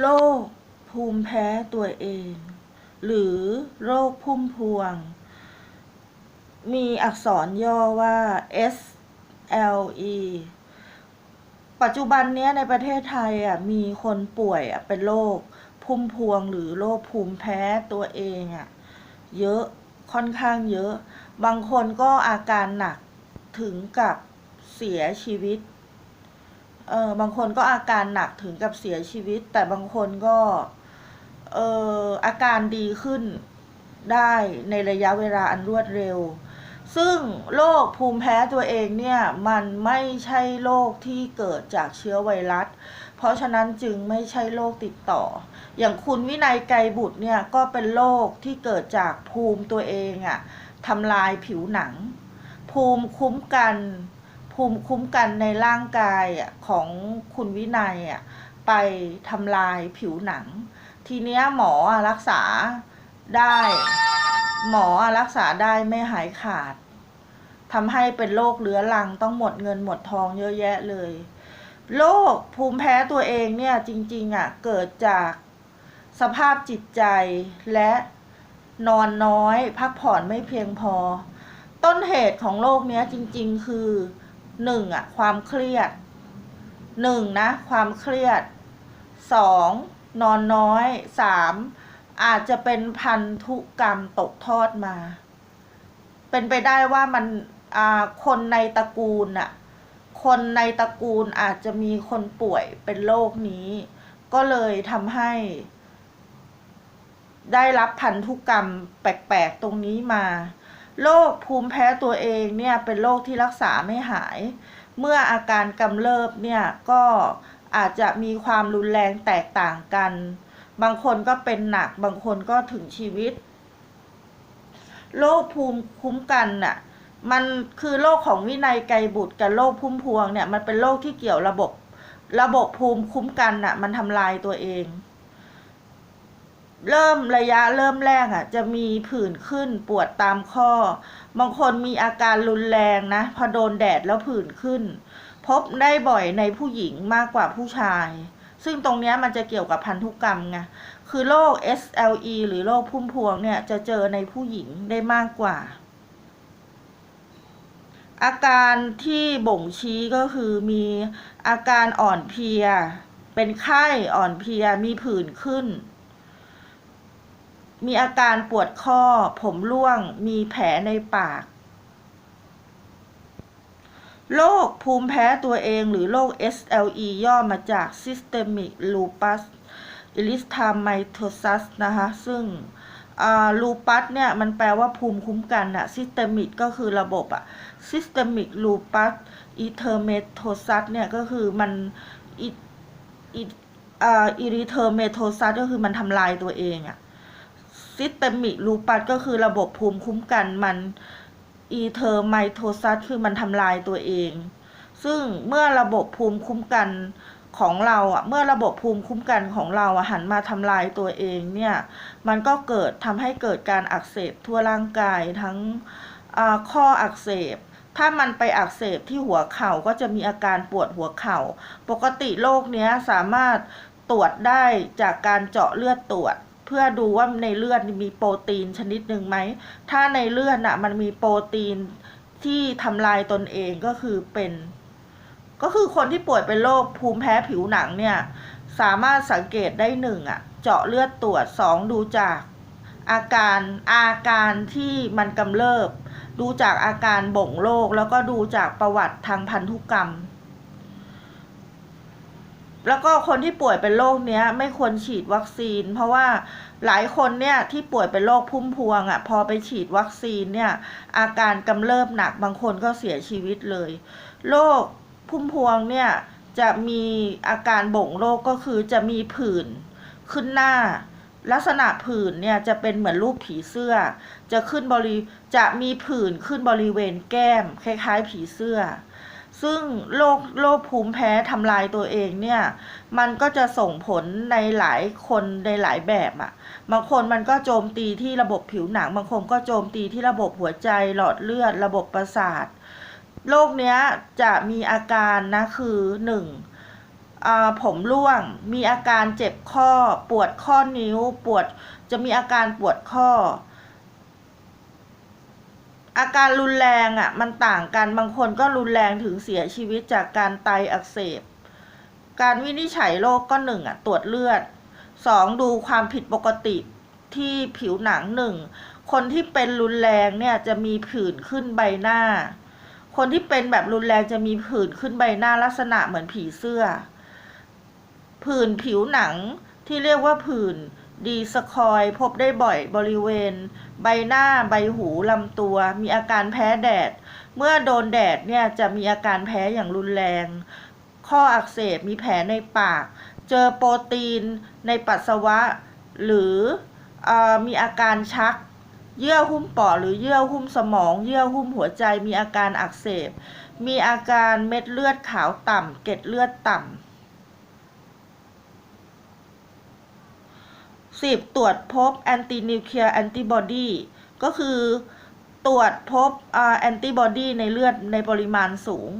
โรคภูมิแพ้ตัวเอง หรือโรคพุ่มพวง มีอักษรย่อว่า SLE ปัจจุบันนี้ในประเทศไทยอะมีคนป่วยอะเป็นโรคพุ่มพวงหรือโรคภูมิแพ้ตัวเองอะเยอะค่อนข้างเยอะ บางคนก็อาการหนักถึงกับเสียชีวิต เออบางคนก็อาการหนักถึงกับเสียชีวิต แต่บางคนก็เอออาการดีขึ้นได้ในระยะเวลาอันรวดเร็ว ซึ่งโรคภูมิแพ้ตัวเองเนี่ย มันไม่ใช่โรคที่เกิดจากเชื้อไวรัส เพราะฉะนั้นจึงไม่ใช่โรคติดต่อ อย่างคุณวินัยไกรบุตรเนี่ย ก็เป็นโรคที่เกิดจากภูมิตัวเองอะทำลายผิวหนัง ภูมิคุ้มกัน ภูมิคุ้มกันในร่างกายของคุณวินัยไปทำลายผิวหนัง ทีเนี้ยหมอรักษาได้ หมอรักษาได้ไม่หายขาดทำให้เป็นโรคเรื้อรังต้องหมดเงินหมดทองเยอะแยะเลยโรคภูมิแพ้ตัวเองเนี่ยจริงๆอะเกิดจากสภาพจิตใจและนอนน้อย พักผ่อนไม่เพียงพอ ต้นเหตุของโรคเนี้ยจริงๆ คือ หนึ่งอะความเครียดหนึ่งนะความเครียดสองนอนน้อยสามอาจจะเป็นพันธุกรรมตกทอดมา เป็นไปได้ว่ามันอ่าคนในตระกูลน่ะคนในตระกูลอาจจะมีคนป่วยเป็นโรคนี้ ก็เลยทำให้ ได้รับพันธุกรรมแปลกๆตรงนี้มา โรคภูมิแพ้ตัวเองเนี่ยเป็นโรคที่รักษาไม่หาย เมื่ออาการกำเริบเนี่ยก็อาจจะมีความรุนแรงแตกต่างกัน บางคนก็เป็นหนัก บางคนก็ถึงชีวิต โรคภูมิคุ้มกันน่ะ มันคือโรคของวินัยไกรบุตรกับโรคพุ่มพวงเนี่ยมันเป็นโรคที่เกี่ยวระบบระบบภูมิคุ้มกันน่ะ มันทำลายตัวเอง เริ่มระยะเริ่มแรกอะ จะมีผื่นขึ้นปวดตามข้อ บางคนมีอาการรุนแรงนะ พอโดนแดดแล้วผื่นขึ้น พบได้บ่อยในผู้หญิงมากกว่าผู้ชาย ซึ่งตรงนี้มันจะเกี่ยวกับพันธุกรรมไงคือโรค SLE หรือโรคพุ่มพวงเนี่ยจะเจอในผู้หญิงได้มากกว่า อาการที่บ่งชี้ก็คือมีอาการอ่อนเพลีย เป็นไข้อ่อนเพลียมีผื่นขึ้น มีอาการปวดข้อ ผมร่วง มีแผลในปาก โรคภูมิแพ้ตัวเองหรือโรค SLE ย่อมาจาก Systemic Lupus Erythematosus นะคะ ซึ่งลูปัสเนี่ยมันแปลว่าภูมิคุ้มกันอะ Systemic ก็คือระบบอะ Systemic Lupus Erythematosus เนี่ยก็คือมันอิอิอ่า Erythematosus ก็คือมันทำลายตัวเองอะ Systemic Lupus ก็คือระบบภูมิคุ้มกันมันอีเทอร์ไมโทซัสคือมันทำลายตัวเอง ซึ่งเมื่อระบบภูมิคุ้มกันของเราอะเมื่อระบบภูมิคุ้มกันของเราอะหันมาทำลายตัวเองเนี่ย มันก็เกิดทำให้เกิดการอักเสบทั่วร่างกายทั้งข้ออักเสบ ถ้ามันไปอักเสบที่หัวเข่าก็จะมีอาการปวดหัวเข่า ปกติโรคเนี้ยสามารถตรวจได้จากการเจาะเลือดตรวจ เพื่อดูว่าในเลือดมีโปรตีนชนิดหนึ่งไหม ถ้าในเลือดน่ะมันมีโปรตีนที่ทำลายตนเองก็คือเป็น ก็คือคนที่ป่วยเป็นโรคภูมิแพ้ผิวหนังเนี่ย สามารถสังเกตได้หนึ่งอะเจาะเลือดตรวจสองดูจากอาการอาการที่มันกำเริบ ดูจากอาการบ่งโรคแล้วก็ดูจากประวัติทางพันธุกรรม แล้วก็คนที่ป่วยเป็นโรคเนี้ย ไม่ควรฉีดวัคซีน เพราะว่าหลายคนเนี่ยที่ป่วยเป็นโรคพุ่มพวงอะ่ะ พอไปฉีดวัคซีนเนี่ย อาการกำเริบหนักบางคนก็เสียชีวิตเลยโรคพุ่มพวงเนี่ยจะมีอาการบ่งโรคก็คือจะมีผื่นขึ้นหน้า ลักษณะผื่นเนี่ยจะเป็นเหมือนรูปผีเสื้อ จะขึ้นบริจะมีผื่นขึ้นบริเวณแก้ม คล้ายๆ ผีเสื้อ ซึ่งโรคโรคภูมิแพ้ทำลายตัวเองเนี่ย มันก็จะส่งผลในหลายคนในหลายแบบอะ่ะ บางคนมันก็โจมตีที่ระบบผิวหนัง บางคนก็โจมตีที่ระบบหัวใจหลอดเลือด ระบบประสาท โรคเนี้ยจะมีอาการนะคือหนึ่งอ่าผมร่วง มีอาการเจ็บข้อ ปวดข้อนิ้ว ปวด จะมีอาการปวดข้อ อาการรุนแรงอะ มันต่างกันบางคนก็รุนแรงถึงเสียชีวิตจากการไตอักเสบ การวินิจฉัยโรคก็หนึ่งอะ ตรวจเลือดสองดูความผิดปกติที่ผิวหนังหนึ่งคนที่เป็นรุนแรงเนี่ยจะมีผื่นขึ้นใบหน้า คนที่เป็นแบบรุนแรงจะมีผื่นขึ้นใบหน้าลักษณะเหมือนผีเสื้อ ผื่นผิวหนังที่เรียกว่าผื่นดีสคอยพบได้บ่อยบริเวณ ใบหน้าใบหูลำตัว มีอาการแพ้แดด เมื่อโดนแดดเนี่ยจะมีอาการแพ้อย่างรุนแรง ข้ออักเสบมีแผลในปาก เจอโปรตีนในปัสสาวะ หรือออมีอาการชัก เยื่อหุ้มปอดหรือเยื่อหุ้มสมอง เยื่อหุ้มหัวใจมีอาการอักเสบ มีอาการเม็ดเลือดขาวต่ำเกล็ดเลือดต่ำ สิบตรวจพบแอนตินิวเคลียร์แอนติบอดีก็คือตรวจพบแอนติบอดีในเลือดในปริมาณสูง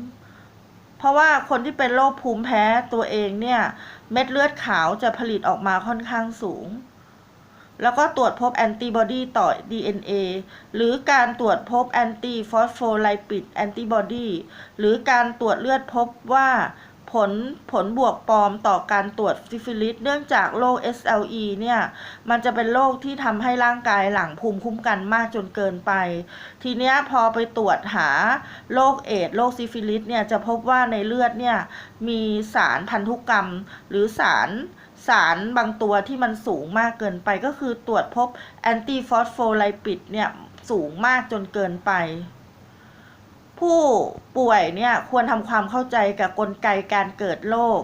เพราะว่าคนที่เป็นโรคภูมิแพ้ตัวเองเนี่ย เม็ดเลือดขาวจะผลิตออกมาค่อนข้างสูง แล้วก็ตรวจพบแอนติบอดีต่อ DNA หรือการตรวจพบแอนติฟอสโฟไลปิดแอนติบอดีหรือการตรวจเลือดพบว่า ผลผลบวกปลอมต่อการตรวจซิฟิลิสเนื่องจากโรค SLE เนี่ย มันจะเป็นโรคที่ทำให้ร่างกายหลังภูมิคุ้มกันมากจนเกินไป ทีเนี้ยพอไปตรวจหาโรคเอดโรคซิฟิลิสเนี่ย จะพบว่าในเลือดเนี่ย มีสารพันธุกรรม หรือสารสารบางตัวที่มันสูงมากเกินไปก็คือตรวจพบแอนติฟอสโฟไลปิดเนี่ย สูงมากจนเกินไป ผู้ป่วยเนี่ยควรทำความเข้าใจกับกลไกการเกิดโรค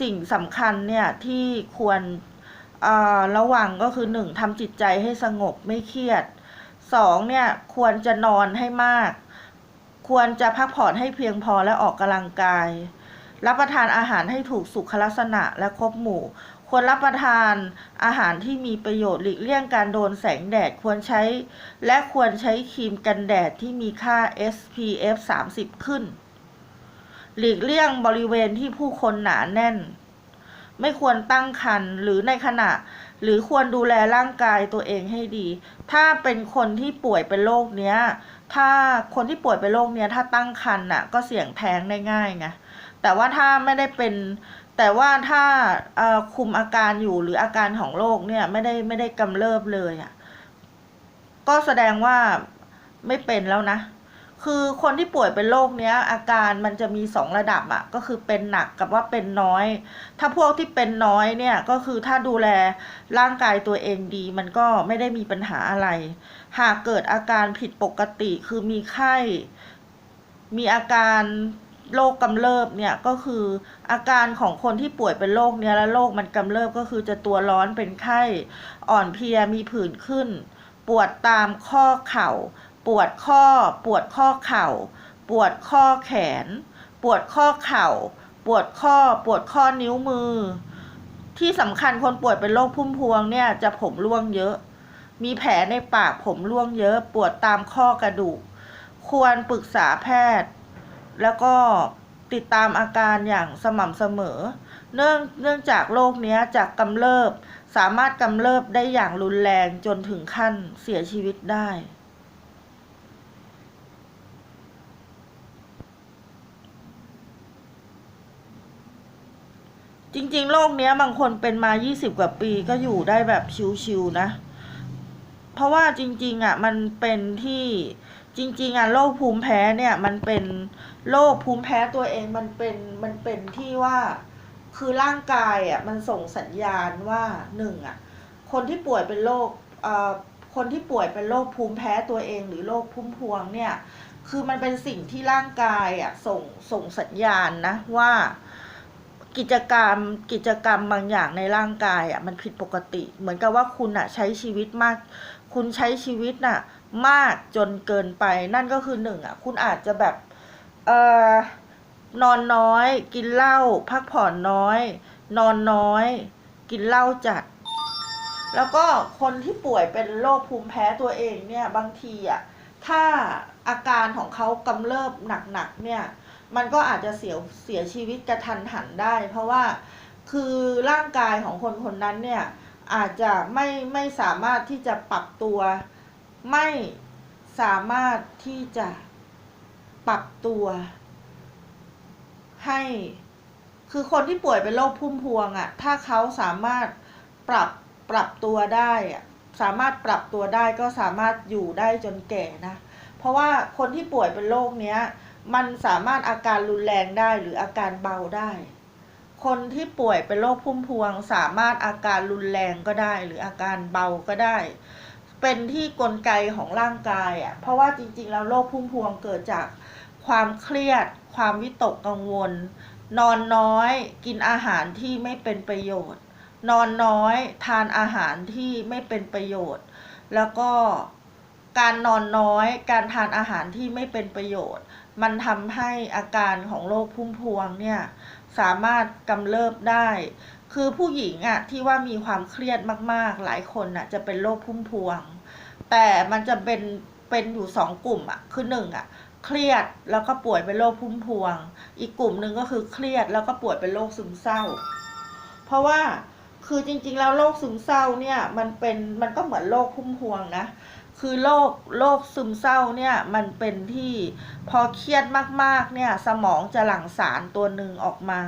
สิ่งสำคัญเนี่ยที่ควรระวังก็คือหนึ่งทำจิตใจให้สงบไม่เครียดสองเนี่ยควรจะนอนให้มาก ควรจะพักผ่อนให้เพียงพอและออกกำลังกาย รับประทานอาหารให้ถูกสุขลักษณะและครบหมู่ ควรรับประทานอาหารที่มีประโยชน์หลีกเลี่ยงการโดนแสงแดดควรใช้ และควรใช้ครีมกันแดดที่มีค่า SPF 30 ขึ้น หลีกเลี่ยงบริเวณที่ผู้คนหนาแน่น ไม่ควรตั้งครรภ์หรือในขณะ หรือควรดูแลร่างกายตัวเองให้ดี ถ้าเป็นคนที่ป่วยเป็นโรคเนี้ย ถ้าคนที่ป่วยเป็นโรคเนี้ยถ้าตั้งครรภ์น่ะก็เสี่ยงแท้งได้ง่ายไงแต่ว่าถ้าไม่ได้เป็น แต่ว่าถ้าคุมอาการอยู่หรืออาการของโรคเนี่ยไม่ได้ไม่ได้กำเริบเลยอะก็แสดงว่าไม่เป็นแล้วนะ คือคนที่ป่วยเป็นโรคเนี้ย อาการมันจะมีสองระดับอะ่ะ ก็คือเป็นหนักกับว่าเป็นน้อย ถ้าพวกที่เป็นน้อยเนี่ยก็คือถ้าดูแลร่างกายตัวเองดี มันก็ไม่ได้มีปัญหาอะไร หากเกิดอาการผิดปกติคือมีไข้ มีอาการ โรคกำเริบเนี่ยก็คืออาการของคนที่ป่วยเป็นโรคเนี้ยแล้วโรคมันกำเริบก็คือจะตัวร้อนเป็นไข้อ่อนเพลียมีผื่นขึ้น ปวดตามข้อเข่า ปวดข้อ ปวดข้อเข่า ปวดข้อแขน ปวดข้อเข่า ปวดข้อ ปวดข้อนิ้วมือ ที่สำคัญคนป่วยเป็นโรคพุ่มพวงเนี่ยจะผมร่วงเยอะ มีแผลในปากผมร่วงเยอะ ปวดตามข้อกระดูก ควรปรึกษาแพทย์ แล้วก็ติดตามอาการอย่างสม่ำเสมอ เนื่องเนื่องจากโรคนี้จากกำเริบ สามารถกำเริบได้อย่างรุนแรงจนถึงขั้นเสียชีวิตได้ จริงๆ โรคเนี้ยบางคนเป็นมา 20 กว่าปีก็อยู่ได้แบบชิวๆนะ เพราะว่าจริงๆอะมันเป็นที่จริงๆอะโรคภูมิแพ้เนี่ยมันเป็น โรคภูมิแพ้ตัวเองมันเป็นมันเป็นที่ว่าคือร่างกายอะมันส่งสัญญาณว่าหนึ่งอะคนที่ป่วยเป็นโรคเอ่อคนที่ป่วยเป็นโรคภูมิแพ้ตัวเอง หรือโรคพุ่มพวงเนี่ยคือมันเป็นสิ่งที่ร่างกายอะส่งส่งสัญญาณนะว่ากิจกรรมกิจกรรมบางอย่างในร่างกายอะมันผิดปกติ เหมือนกับว่าคุณอะใช้ชีวิตมาก คุณใช้ชีวิตน่ะมากจนเกินไปนั่นก็คือหนึ่งอะคุณอาจจะแบบ เอ่อนอนน้อย กินเหล้าพักผ่อนน้อย นอนน้อย กินเหล้าจัด แล้วก็คนที่ป่วยเป็นโรคภูมิแพ้ตัวเองเนี่ยบางทีอะถ้าอาการของเขากำเริบหนักๆเนี่ย มันก็อาจจะเสียเสียชีวิตกระทันหันได้ เพราะว่าคือร่างกายของคนคนนั้นเนี่ยอาจจะไม่ไม่สามารถที่จะปรับตัว ไม่สามารถที่จะ ปรับตัว ให้ คือคนที่ป่วยเป็นโรคพุ่มพวงอะ่ะ ถ้าเขาสามารถปรับปรับตัวได้อะสามารถปรับตัวได้ก็สามารถอยู่ได้จนแก่นะ เพราะว่าคนที่ป่วยเป็นโรคเนี้ย มันสามารถอาการรุนแรงได้หรืออาการเบาได้ คนที่ป่วยเป็นโรคพุ่มพวง สามารถอาการรุนแรงก็ได้ หรืออาการเบาก็ได้ เป็นที่กลไกของร่างกายอะ เพราะว่าจริงๆแล้วโรคพุ่มพวงเกิดจาก ความเครียด ความวิตกกังวล นอนน้อย กินอาหารที่ไม่เป็นประโยชน์ นอนน้อย ทานอาหารที่ไม่เป็นประโยชน์ แล้วก็การนอนน้อย การทานอาหารที่ไม่เป็นประโยชน์ มันทำให้อาการของโรคพุ่มพวงเนี่ยสามารถกำเริบได้ คือผู้หญิงอะที่ว่ามีความเครียดมากๆ หลายคนอะจะเป็นโรคพุ่มพวง แต่มันจะเป็นเป็นอยู่สองกลุ่มอะคือหนึ่งอะ เครียดแล้วก็ป่วยเป็นโรคพุ่มพวง อีกกลุ่มหนึ่งก็คือเครียดแล้วก็ป่วยเป็นโรคซึมเศร้า เพราะว่าคือจริงๆแล้วโรคซึมเศร้าเนี่ยมันเป็นมันก็เหมือนโรคพุ่มพวงนะคือโรคโรคซึมเศร้าเนี่ยมันเป็นที่พอเครียดมากๆเนี่ยสมองจะหลั่งสารตัวหนึ่งออกมา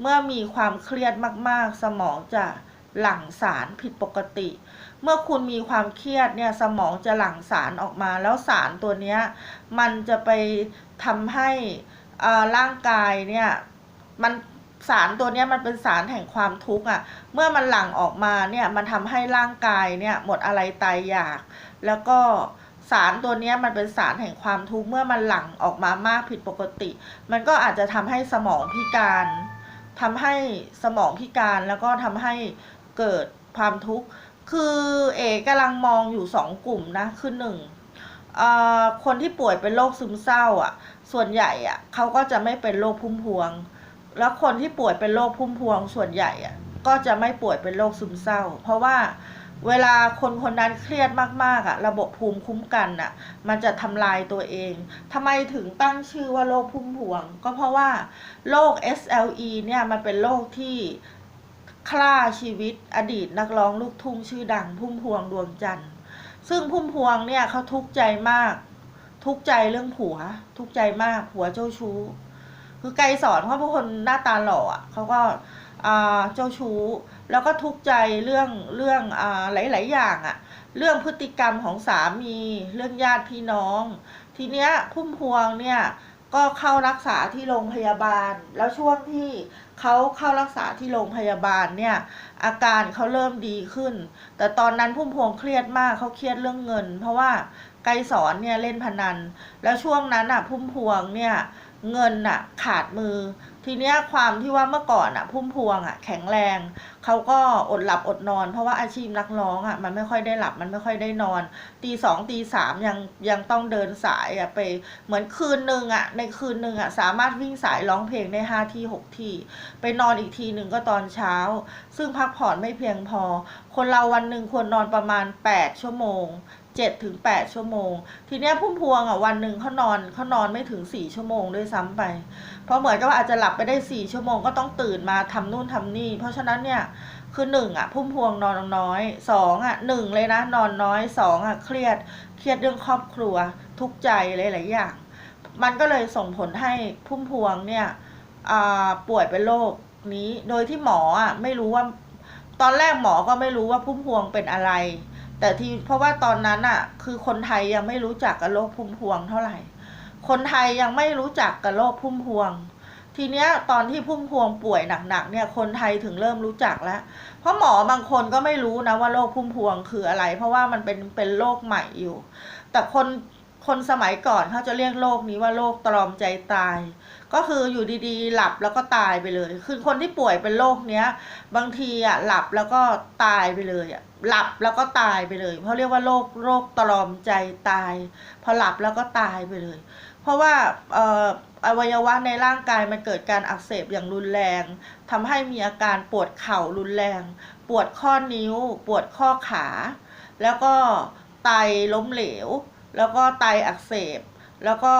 เมื่อมีความเครียดมากๆ สมองจะ หลั่งสารผิดปกติ เมื่อคุณมีความเครียดเนี่ยสมองจะหลั่งสารออกมา แล้วสารตัวเนี้ยมันจะไปทำให้อ่าร่างกายเนี่ยมันสารตัวเนี้ยมันเป็นสารแห่งความทุกข์อะ เมื่อมันหลั่งออกมาเนี่ยมันทำให้ร่างกายเนี่ยหมดอะไรตายอยาก แล้วก็สารตัวเนี้ยมันเป็นสารแห่งความทุกข์เมื่อมันหลั่งออกมามากผิดปกติ มันก็อาจจะทำให้สมองพิการทำให้สมองพิการแล้วก็ทำให้ เกิดความทุกข์ คือเอกำลังมองอยู่สองกลุ่มนะ คือหนึ่งคนที่ป่วยเป็นโรคซึมเศร้า อะ ส่วนใหญ่อะเขาก็จะไม่เป็นโรคพุ่มพวง แล้วคนที่ป่วยเป็นโรคพุ่มพวง ส่วนใหญ่อะก็จะไม่ป่วยเป็นโรคซึมเศร้า เพราะว่าเวลาคนคนนั้นเครียดมากๆอะ ระบบภูมิคุ้มกันอะ มันจะทำลายตัวเอง ทำไมถึงตั้งชื่อว่าโรคพุ่มพวง ก็เพราะว่าโรค SLE เนี่ยมันเป็นโรคที่ ฆ่าชีวิตอดีตนักร้องลูกทุ่งชื่อดังพุ่มพวงดวงจันทร์ซึ่งพุ่มพวงเนี่ยเขาทุกข์ใจมาก ทุกข์ใจเรื่องผัว ทุกข์ใจมากผัวเจ้าชู้ คือไกรสอนเขาเป็นคนหน้าตาหล่ออะเขาก็อ่าเจ้าชู้ แล้วก็ทุกข์ใจเรื่องเรื่องอ่าหลาย ๆ อย่างอะเรื่องพฤติกรรมของสามี เรื่องญาติพี่น้อง ทีเนี้ยพุ่มพวงเนี่ย ก็เข้ารักษาที่โรงพยาบาล แล้วช่วงที่เขาเข้ารักษาที่โรงพยาบาลเนี่ย อาการเขาเริ่มดีขึ้น แต่ตอนนั้นพุ่มพวงเครียดมากเขาเครียดเรื่องเงิน เพราะว่าไกรสอนเนี่ยเล่นพนัน แล้วช่วงนั้นอะพุ่มพวงเนี่ย เงินอะขาดมือ ทีเนี้ยความที่ว่าเมื่อก่อนอะพุ่มพวงอะแข็งแรงเขาก็อดหลับอดนอน เพราะว่าอาชีพนักร้องอะมันไม่ค่อยได้หลับมันไม่ค่อยได้นอน ตีสองตีสามยังยังต้องเดินสายอะไปเหมือนคืนหนึ่งอะในคืนหนึ่งอะสามารถวิ่งสายร้องเพลงได้ห้าที่หกที่ ไปนอนอีกทีหนึ่งก็ตอนเช้า ซึ่งพักผ่อนไม่เพียงพอ คนเราวันหนึ่งควรนอนประมาณ8ชั่วโมง 7ถึง8ชั่วโมง ทีเนี้ยพุ่มพวงอะวันหนึ่งเขานอนเขานอนไม่ถึง 4 ชั่วโมงด้วยซ้ำไป เพราะเหมือนกับอาจจะหลับไปได้ 4 ชั่วโมงก็ต้องตื่นมาทำนู่นทำนี่ เพราะฉะนั้นเนี่ยคือหนึ่งอะพุ่มพวงนอนน้อยสองอะหนึ่งเลยนะนอนน้อยสองอะเครียดเครียดเรื่องครอบครัวทุกใจหลายๆอย่าง มันก็เลยส่งผลให้พุ่มพวงเนี่ยป่วยเป็นโรคนี้โดยที่หมออะไม่รู้ว่า ตอนแรกหมอก็ไม่รู้ว่าพุ่มพวงเป็นอะไร แต่ที่เพราะว่าตอนนั้นอะคือคนไทยยังไม่รู้จักกับโรคพุ่มพวงเท่าไหร่ คนไทยยังไม่รู้จักกับโรคพุ่มพวง ทีเนี้ยตอนที่พุ่มพวงป่วยหนักๆเนี่ยคนไทยถึงเริ่มรู้จักแล้ว เพราะหมอบางคนก็ไม่รู้นะว่าโรคพุ่มพวงคืออะไร เพราะว่ามันเป็นเป็นโรคใหม่อยู่ แต่คน คนสมัยก่อนเขาจะเรียกโรคนี้ว่าโรคตรอมใจตาย ก็คืออยู่ดีๆ หลับแล้วก็ตายไปเลย คือคนที่ป่วยเป็นโรคเนี้ย บางทีอะหลับแล้วก็ตายไปเลยอะหลับแล้วก็ตายไปเลยเขาเรียกว่าโรคโรคตรอมใจตาย พอหลับแล้วก็ตายไปเลย เพราะว่าเอ่ออวัยวะในร่างกายมันเกิดการอักเสบอย่างรุนแรงทำให้มีอาการปวดเข่ารุนแรง ปวดข้อนิ้ว ปวดข้อขา แล้วก็ไตล้มเหลว แล้วก็ไตอักเสบ แล้วก็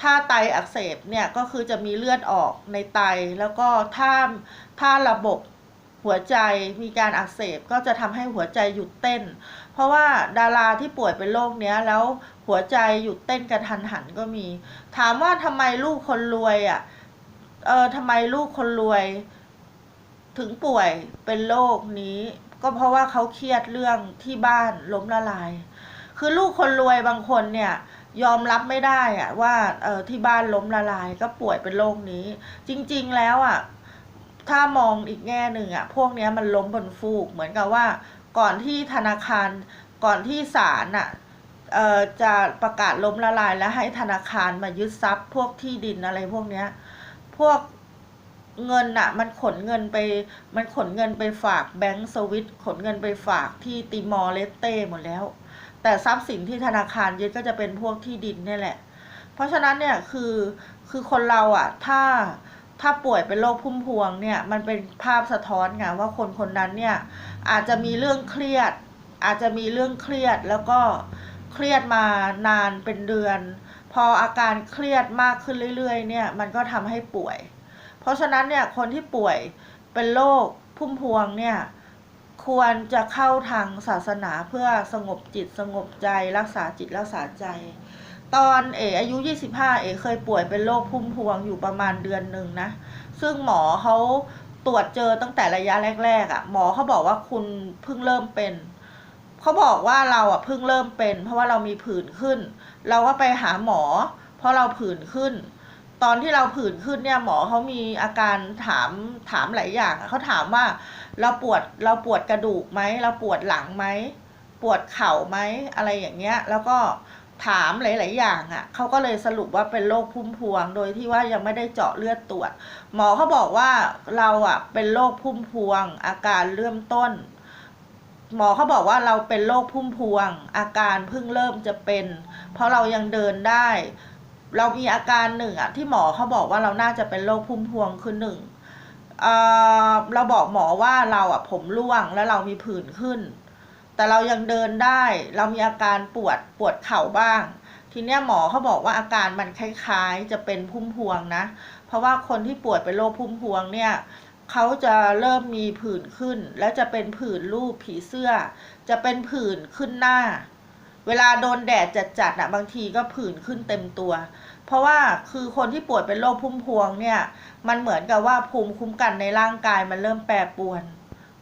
ถ้าไตอักเสบเนี่ยก็คือจะมีเลือดออกในไต แล้วก็ถ้าถ้าระบบหัวใจมีการอักเสบก็จะทำให้หัวใจหยุดเต้น เพราะว่าดาราที่ป่วยเป็นโรคเนี้ยแล้วหัวใจหยุดเต้นกระทันหันก็มี ถามว่าทำไมลูกคนรวยอะเออทำไมลูกคนรวย ถึงป่วยเป็นโรคนี้ ก็เพราะว่าเขาเครียดเรื่องที่บ้านล้มละลาย คือลูกคนรวยบางคนเนี่ยยอมรับไม่ได้อะว่าเออที่บ้านล้มละลายก็ป่วยเป็นโรคนี้ จริง ๆ แล้วอะถ้ามองอีกแง่หนึ่งอะพวกเนี้ยมันล้มบนฟูก เหมือนกับว่า ก่อนที่ธนาคารก่อนที่ศาลอะเอ่อจะประกาศล้มละลายแล้วให้ธนาคารมายึดทรัพย์ พวกที่ดินอะไรพวกเนี้ย พวกเงินอะมันขนเงินไป มันขนเงินไปฝากแบงก์สวิตขนเงินไปฝากที่ติมอร์เลสเต้หมดแล้ว แต่ทรัพย์สินที่ธนาคารยึดก็จะเป็นพวกที่ดินนี่แหละ เพราะฉะนั้นเนี่ยคือคือคนเราอะถ้าถ้าป่วยเป็นโรคพุ่มพวงเนี่ยมันเป็นภาพสะท้อนไงว่าคนคนนั้นเนี่ยอาจจะมีเรื่องเครียด อาจจะมีเรื่องเครียดแล้วก็เครียดมานานเป็นเดือน พออาการเครียดมากขึ้นเรื่อยๆเนี่ยมันก็ทำให้ป่วย เพราะฉะนั้นเนี่ยคนที่ป่วยเป็นโรคพุ่มพวงเนี่ย ควรจะเข้าทางศาสนาเพื่อสงบจิตสงบใจรักษาจิตรักษาใจ ตอนเออายุ 25 เอเคยป่วยเป็นโรคพุ่มพวงอยู่ประมาณเดือนหนึ่งนะ ซึ่งหมอเขาตรวจเจอตั้งแต่ระยะแรกๆอะ่ะ หมอเขาบอกว่าคุณเพิ่งเริ่มเป็นเขาบอกว่าเราอะเพิ่งเริ่มเป็น เพราะว่าเรามีผื่นขึ้น เราก็ไปหาหมอ เพราะเราผื่นขึ้น ตอนที่เราผื่นขึ้นเนี่ยหมอเขามีอาการถามถามหลายอย่างเขาถามว่า เราปวดเราปวดกระดูกไหมเราปวดหลังไหมปวดเข่าไหมอะไรอย่างเงี้ย แล้วก็ถามหลาย ๆ อย่างอะ่ะเขาก็เลยสรุปว่าเป็นโรคพุ่มพวง โดยที่ว่ายังไม่ได้เจาะเลือดตรวจ หมอเขาบอกว่าเราอะเป็นโรคพุ่มพวง อาการเริ่มต้น หมอเขาบอกว่าเราเป็นโรคพุ่มพวง อาการเพิ่งเริ่มจะเป็น เพราะเรายังเดินได้ เรามีอาการหนึ่งอะที่หมอเขาบอกว่าเราน่าจะเป็นโรคพุ่มพวงคือหนึ่ง เราบอกหมอว่าเราอะผมร่วงแล้วเรามีผื่นขึ้น แต่เรายังเดินได้ เรามีอาการปวดปวดเข่าบ้าง ทีเนี้ยหมอเขาบอกว่าอาการมันคล้ายๆ จะเป็นพุ่มพวงนะ เพราะว่าคนที่ป่วยเป็นโรคพุ่มพวงเนี่ยเขาจะเริ่มมีผื่นขึ้น และจะเป็นผื่นรูปผีเสื้อ จะเป็นผื่นขึ้นหน้า เวลาโดนแดดจัดๆอะบางทีก็ผื่นขึ้นเต็มตัว เพราะว่าคือคนที่ป่วยเป็นโรคพุ่มพวงเนี่ย มันเหมือนกับว่าภูมิคุ้มกันในร่างกายมันเริ่มแปรปรวน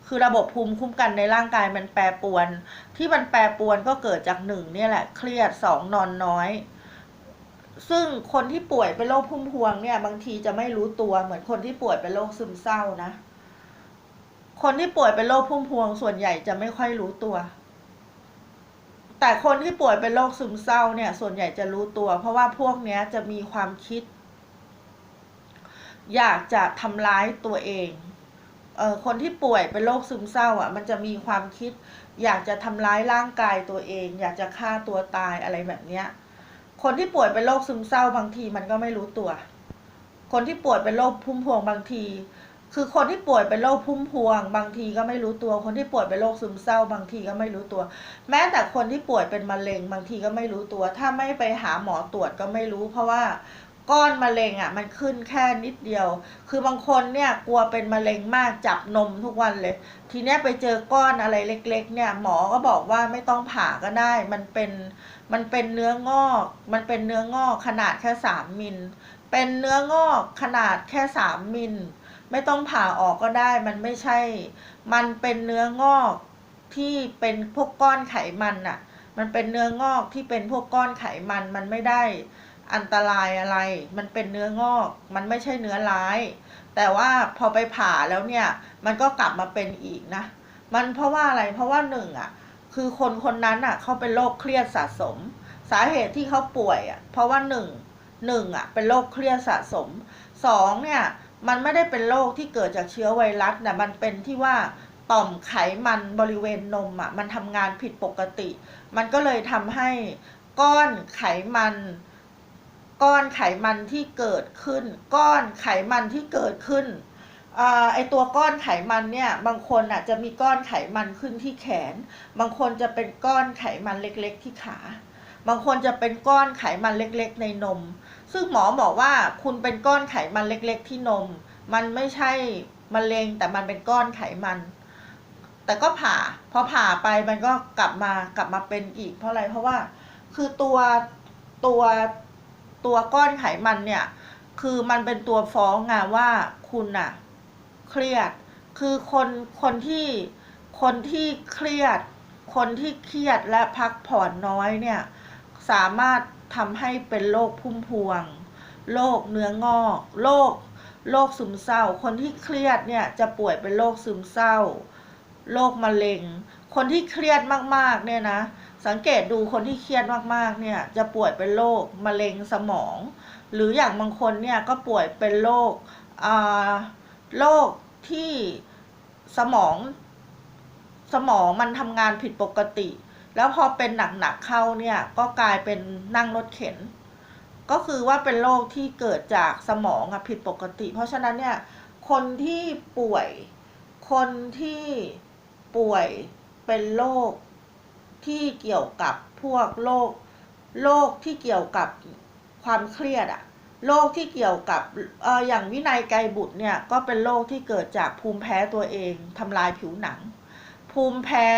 คือระบบภูมิคุ้มกันในร่างกายมันแปรปรวน ที่มันแปรปรวนก็เกิดจากหนึ่งเนี่ยแหละ เครียดสองนอนน้อย ซึ่งคนที่ป่วยเป็นโรคพุ่มพวงเนี่ย บางทีจะไม่รู้ตัวเหมือนคนที่ป่วยเป็นโรคซึมเศร้านะ คนที่ป่วยเป็นโรคพุ่มพวงส่วนใหญ่จะไม่ค่อยรู้ตัว แต่คนที่ป่วยเป็นโรคซึมเศร้าเนี่ย ส่วนใหญ่จะรู้ตัว เพราะว่าพวกเนี้ยจะมีความคิด อยากจะทำร้ายตัวเองเออคนที่ป่วยเป็นโรคซึมเศร้าอะ มันจะมีความคิด อยากจะทำร้ายร่างกายตัวเอง อยากจะฆ่าตัวตายอะไรแบบเนี้ย คนที่ป่วยเป็นโรคซึมเศร้าบางทีมันก็ไม่รู้ตัว คนที่ป่วยเป็นโรคพุ่มพวงบางที คือคนที่ป่วยเป็นโรคพุ่มพวง บางทีก็ไม่รู้ตัว คนที่ป่วยเป็นโรคซึมเศร้า บางทีก็ไม่รู้ตัว แม้แต่คนที่ป่วยเป็นมะเร็ง บางทีก็ไม่รู้ตัว ถ้าไม่ไปหาหมอตรวจก็ไม่รู้ เพราะว่าก้อนมะเร็งอะมันขึ้นแค่นิดเดียว คือบางคนเนี่ยกลัวเป็นมะเร็งมากจับนมทุกวันเลย ทีเนี้ยไปเจอก้อนอะไรเล็ก ๆ เนี่ยหมอก็บอกว่าไม่ต้องผ่าก็ได้ มันเป็นมันเป็นเนื้องอก มันเป็นเนื้องอกขนาดแค่สามมิล เป็นเนื้องอกขนาดแค่สามมิล ไม่ต้องผ่าออกก็ได้ มันไม่ใช่ มันเป็นเนื้องอกที่เป็นพวกก้อนไขมันน่ะมันเป็นเนื้องอกที่เป็นพวกก้อนไขมัน มันไม่ได้อันตรายอะไร มันเป็นเนื้องอก มันไม่ใช่เนื้อร้าย แต่ว่าพอไปผ่าแล้วเนี่ย มันก็กลับมาเป็นอีกนะ มันเพราะว่าอะไร เพราะว่าหนึ่งอะคือคนคนนั้นอะเขาเป็นโรคเครียดสะสม สาเหตุที่เขาป่วยอะเพราะว่าหนึ่งหนึ่งอะเป็นโรคเครียดสะสมสองเนี่ย มันไม่ได้เป็นโรคที่เกิดจากเชื้อไวรัสแต่มันเป็นที่ว่าต่อมไขมันบริเวณนมอะมันทำงานผิดปกติ มันก็เลยทำให้ก้อนไขมัน ก้อนไขมันที่เกิดขึ้น ก้อนไขมันที่เกิดขึ้นอ่าไอตัวก้อนไขมันเนี่ยบางคนอะจะมีก้อนไขมันขึ้นที่แขน บางคนจะเป็นก้อนไขมันเล็กๆที่ขา บางคนจะเป็นก้อนไขมันเล็กๆ ในนม ซึ่งหมอบอกว่าคุณเป็นก้อนไขมันเล็ก ๆ ที่นม มันไม่ใช่มะเร็งแต่มันเป็นก้อนไขมัน แต่ก็ผ่าพอผ่าไปมันก็กลับมากลับมาเป็นอีก เพราะอะไรเพราะว่าคือตัวตัวตัวก้อนไขมันเนี่ย คือมันเป็นตัวฟ้องไงว่าคุณน่ะเครียด คือคนคนที่คนที่เครียด คนที่เครียดและพักผ่อนน้อยเนี่ย สามารถทำให้เป็นโรคพุ่มพวง โรคเนื้องอก โรค โรคซึมเศร้า คนที่เครียดเนี่ยจะป่วยเป็นโรคซึมเศร้า โรคมะเร็ง คนที่เครียดมากๆเนี่ยนะ สังเกตดูคนที่เครียดมากๆเนี่ยจะป่วยเป็นโรคมะเร็งสมอง หรืออย่างบางคนเนี่ยก็ป่วยเป็นโรคอ่าโรคที่สมอง สมองมันทำงานผิดปกติ แล้วพอเป็นหนักๆเข้าเนี่ยก็กลายเป็นนั่งรถเข็น ก็คือว่าเป็นโรคที่เกิดจากสมองอผิดปกติ เพราะฉะนั้นเนี่ยคนที่ป่วย คนที่ป่วยเป็นโรคที่เกี่ยวกับพวกโรคโรคที่เกี่ยวกับความเครียดอะโรคที่เกี่ยวกับเอออย่างวินัยไกรบุตรเนี่ยก็เป็นโรคที่เกิดจากภูมิแพ้ตัวเองทำลายผิวหนัง ภูมิแพ้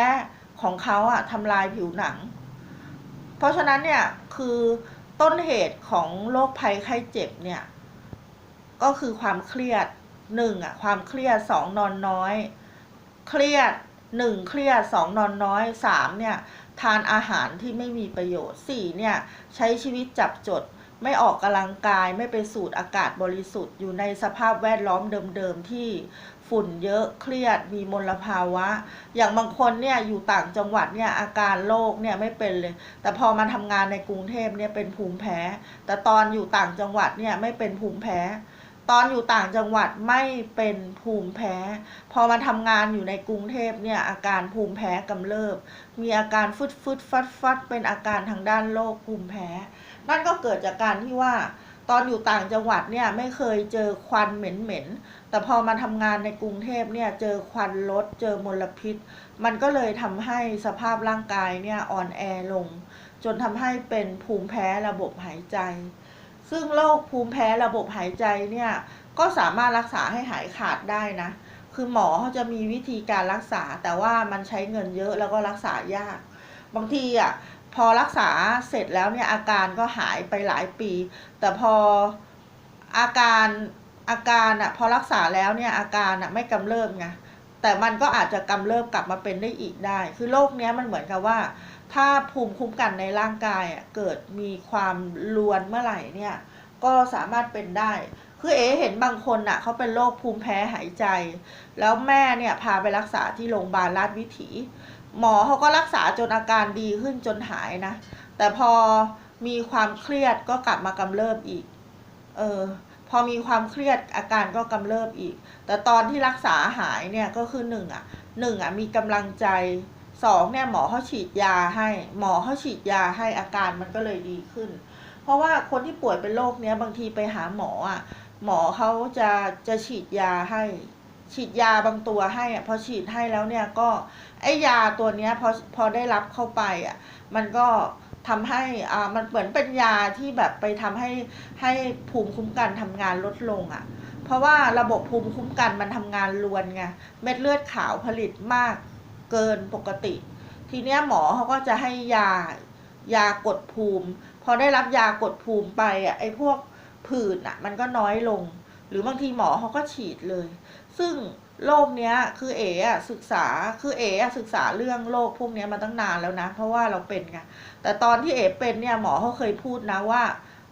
ของเขาอะทำลายผิวหนัง เพราะฉะนั้นเนี่ยคือต้นเหตุของโรคภัยไข้เจ็บเนี่ยก็คือความเครียดหนึ่งอะความเครียดสองนอนน้อย เครียดหนึ่งเครียดสองนอนน้อยสามเนี่ยทานอาหารที่ไม่มีประโยชน์สี่เนี่ยใช้ชีวิตจับจด ไม่ออกกำลังกายไม่ไปสูดอากาศบริสุทธิ์อยู่ในสภาพแวดล้อมเดิมๆที่ฝุ่นเยอะเครียดมีมลภาวะ อย่างบางคนเนี่ยอยู่ต่างจังหวัดเนี่ยอาการโรคเนี่ยไม่เป็นเลย แต่พอมาทำงานในกรุงเทพเนี่ยเป็นภูมิแพ้ แต่ตอนอยู่ต่างจังหวัดเนี่ยไม่เป็นภูมิแพ้ ตอนอยู่ต่างจังหวัดไม่เป็นภูมิแพ้ พอมาทำงานอยู่ในกรุงเทพเนี่ยอาการภูมิแพ้กำเริบ มีอาการฟึดฟึดฟัดฟัดเป็นอาการทางด้านโรคภูมิแพ้ นั่นก็เกิดจากการที่ว่า ตอนอยู่ต่างจังหวัดเนี่ยไม่เคยเจอควันเหม็นๆแต่พอมาทำงานในกรุงเทพเนี่ยเจอควันรถเจอมลพิษ มันก็เลยทำให้สภาพร่างกายเนี่ยอ่อนแอลง จนทำให้เป็นภูมิแพ้ระบบหายใจ ซึ่งโรคภูมิแพ้ระบบหายใจเนี่ยก็สามารถรักษาให้หายขาดได้นะ คือหมอเขาจะมีวิธีการรักษา แต่ว่ามันใช้เงินเยอะแล้วก็รักษายาก บางทีอะ พอรักษาเสร็จแล้วเนี่ยอาการก็หายไปหลายปี แต่พออาการอาการอะพอรักษาแล้วเนี่ยอาการอะไม่กำเริบไงแต่มันก็อาจจะกำเริบกลับมาเป็นได้อีกได้ คือโรคเนี้ยมันเหมือนกับว่า ถ้าภูมิคุ้มกันในร่างกายอะเกิดมีความรวนเมื่อไหร่เนี่ยก็สามารถเป็นได้ คือเอ๋เห็นบางคนอะเขาเป็นโรคภูมิแพ้หายใจ แล้วแม่เนี่ยพาไปรักษาที่โรงพยาบาลราชวิถี หมอเขาก็รักษาจนอาการดีขึ้นจนหายนะ แต่พอมีความเครียดก็กลับมากำเริบอีก เออ พอมีความเครียดอาการก็กำเริบอีก แต่ตอนที่รักษาหายเนี่ยก็คือหนึ่งอะหนึ่งอะมีกำลังใจสองเนี่ยหมอเขาฉีดยาให้ หมอเขาฉีดยาให้อาการมันก็เลยดีขึ้น เพราะว่าคนที่ป่วยเป็นโรคเนี้ยบางทีไปหาหมออะหมอเขาจะจะฉีดยาให้ ฉีดยาบางตัวให้อะพอฉีดให้แล้วเนี่ยก็ไอยาตัวเนี้ยพอพอได้รับเข้าไปอะมันก็ทำให้อ่ามันเหมือนเป็นยาที่แบบไปทำให้ให้ภูมิคุ้มกันทำงานลดลงอะ เพราะว่าระบบภูมิคุ้มกันมันทำงานรวนไงเม็ดเลือดขาวผลิตมากเกินปกติ ทีเนี้ยหมอเขาก็จะให้ยายากดภูมิ พอได้รับยากดภูมิไปอะไอ้พวกผื่นอะมันก็น้อยลง หรือบางทีหมอเขาก็ฉีดเลย ซึ่งโรคเนี้ยคือเอ๋อะศึกษาคือเอ๋อะศึกษาเรื่องโรคพวกเนี้ยมาตั้งนานแล้วนะ เพราะว่าเราเป็นไงแต่ตอนที่เอ๋เป็นเนี่ยหมอเขาเคยพูดนะว่า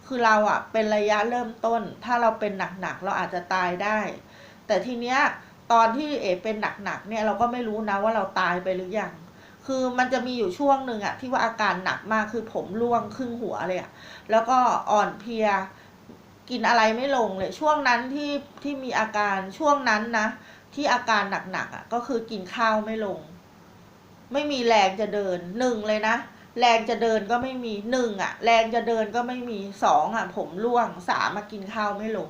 คือเราอะเป็นระยะเริ่มต้น ถ้าเราเป็นหนักๆเราอาจจะตายได้ แต่ทีเนี้ยตอนที่เอ๋เป็นหนักๆเนี่ยเราก็ไม่รู้นะว่าเราตายไปหรือยังคือมันจะมีอยู่ช่วงหนึ่งอะที่ว่าอาการหนักมากคือผมร่วงครึ่งหัวเลยอะแล้วก็อ่อนเพลีย กินอะไรไม่ลงเลย ช่วงนั้นที่ที่มีอาการช่วงนั้นนะ ที่อาการหนักๆอะ ก็คือกินข้าวไม่ลง ไม่มีแรงจะเดินหนึ่งเลยนะแรงจะเดินก็ไม่มีหนึ่งอะแรงจะเดินก็ไม่มีสองอะผมร่วงสามมากินข้าวไม่ลง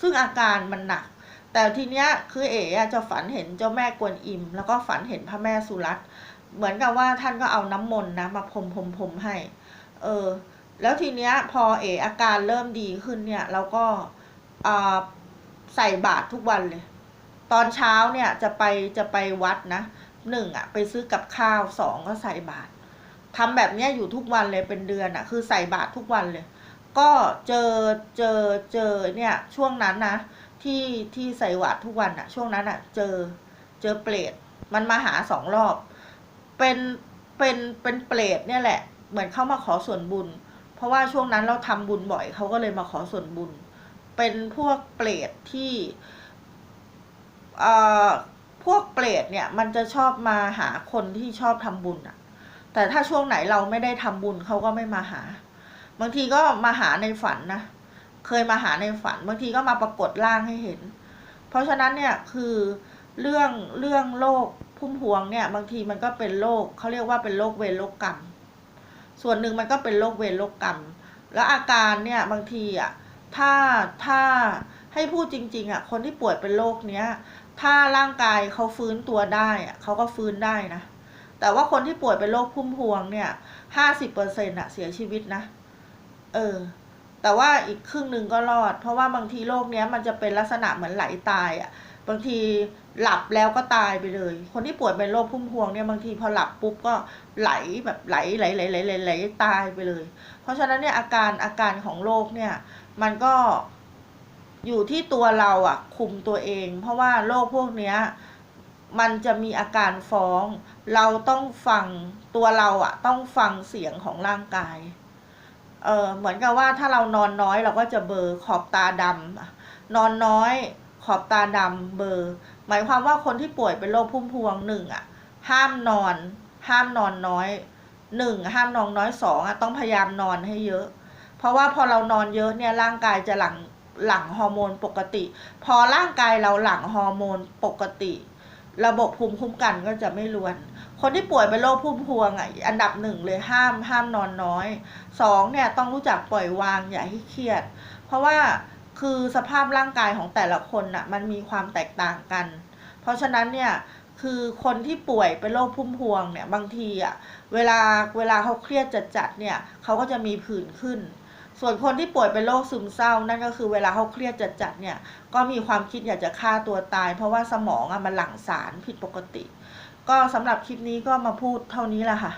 ซึ่งอาการมันหนัก แต่ทีเนี้ยคือเอ๋จะฝันเห็นเจ้าแม่กวนอิม แล้วก็ฝันเห็นพระแม่สุรัตน์เหมือนกับว่าท่านก็เอาน้ำมนต์นะมาพรมพรมพรมให้ เออ แล้วทีเนี้ยพอเออาการเริ่มดีขึ้นเนี่ยเราก็ใส่บาตรทุกวันเลย ตอนเช้าเนี่ยจะไปจะไปวัดนะหนึ่งอะไปซื้อกับข้าวสองก็ใส่บาตรทำแบบเนี้ยอยู่ทุกวันเลยเป็นเดือนอะคือใส่บาตรทุกวันเลย ก็เจอเจอเจอเนี่ยช่วงนั้นนะที่ที่ใส่บาตรทุกวันอะช่วงนั้นอะเจอเจอเปรตมันมาหาสองรอบ เป็นเป็นเป็นเปรตเนี่ยแหละ เหมือนเข้ามาขอส่วนบุญ เพราะว่าช่วงนั้นเราทำบุญบ่อยเขาก็เลยมาขอส่วนบุญ เป็นพวกเปรตที่เอ่อพวกเปรตเนี่ย มันจะชอบมาหาคนที่ชอบทำบุญอะแต่ถ้าช่วงไหนเราไม่ได้ทำบุญเขาก็ไม่มาหา บางทีก็มาหาในฝันนะเคยมาหาในฝัน บางทีก็มาปรากฏร่างให้เห็น เพราะฉะนั้นเนี่ยคือเรื่องเรื่องโรคพุ่มพวงเนี่ย บางทีมันก็เป็นโรคเขาเรียกว่าเป็นโรคเวรโรคกรรม ส่วนหนึ่งมันก็เป็นโรคเวรโรคกรรม แล้วอาการเนี่ยบางทีอะถ้าถ้าให้พูดจริง ๆอะคนที่ป่วยเป็นโรคเนี้ย ถ้าร่างกายเขาฟื้นตัวได้อะเขาก็ฟื้นได้นะ แต่ว่าคนที่ป่วยเป็นโรคพุ่มพวงเนี่ยห้าสิบเปอร์เซ็นต์อะเสียชีวิตนะ เออ แต่ว่าอีกครึ่งหนึ่งก็รอด เพราะว่าบางทีโรคเนี้ยมันจะเป็นลักษณะเหมือนไหลตายอะ บางทีหลับแล้วก็ตายไปเลย คนที่ป่วยเป็นโรคพุ่มพวงเนี่ยบางทีพอหลับปุ๊บก็ไหลแบบไหลไหลไหลไหลไหลไหลตายไปเลย เพราะฉะนั้นเนี่ยอาการอาการของโรคเนี่ยมันก็อยู่ที่ตัวเราอะคุมตัวเอง เพราะว่าโรคพวกเนี้ยมันจะมีอาการฟ้อง เราต้องฟังตัวเราอะต้องฟังเสียงของร่างกายเออเหมือนกับว่าถ้าเรานอนน้อยเราก็จะเบลอขอบตาดำนอนน้อย อบตาดำเบลอหมายความว่าคนที่ป่วยเป็นโรคพุ่มพวงหนึ่งอะ ห้ามนอน ห้ามนอนน้อยหนึ่งห้ามนอนน้อยสองอะต้องพยายามนอนให้เยอะ เพราะว่าพอเรานอนเยอะเนี่ยร่างกายจะหลังหลั่งฮอร์โมนปกติ พอร่างกายเราหลั่งฮอร์โมนปกติ ระบบภูมิคุ้มกันก็จะไม่ล้วน คนที่ป่วยเป็นโรคพุ่มพวงอะอันดับหนึ่งเลยห้ามห้ามนอนน้อยสองเนี่ยต้องรู้จักปล่อยวางอย่าให้เครียด เพราะว่า คือสภาพร่างกายของแต่ละคนน่ะมันมีความแตกต่างกัน เพราะฉะนั้นเนี่ยคือคนที่ป่วยเป็นโรคพุ่มพวงเนี่ยบางทีอะเวลาเวลาเขาเครียดจัดๆเนี่ยเขาก็จะมีผื่นขึ้น ส่วนคนที่ป่วยเป็นโรคซึมเศร้า นั่นก็คือเวลาเขาเครียดจัดๆเนี่ยก็มีความคิดอยากจะฆ่าตัวตาย เพราะว่าสมองอะมันหลั่งสารผิดปกติ ก็สำหรับคลิปนี้ก็มาพูดเท่านี้แหละค่ะ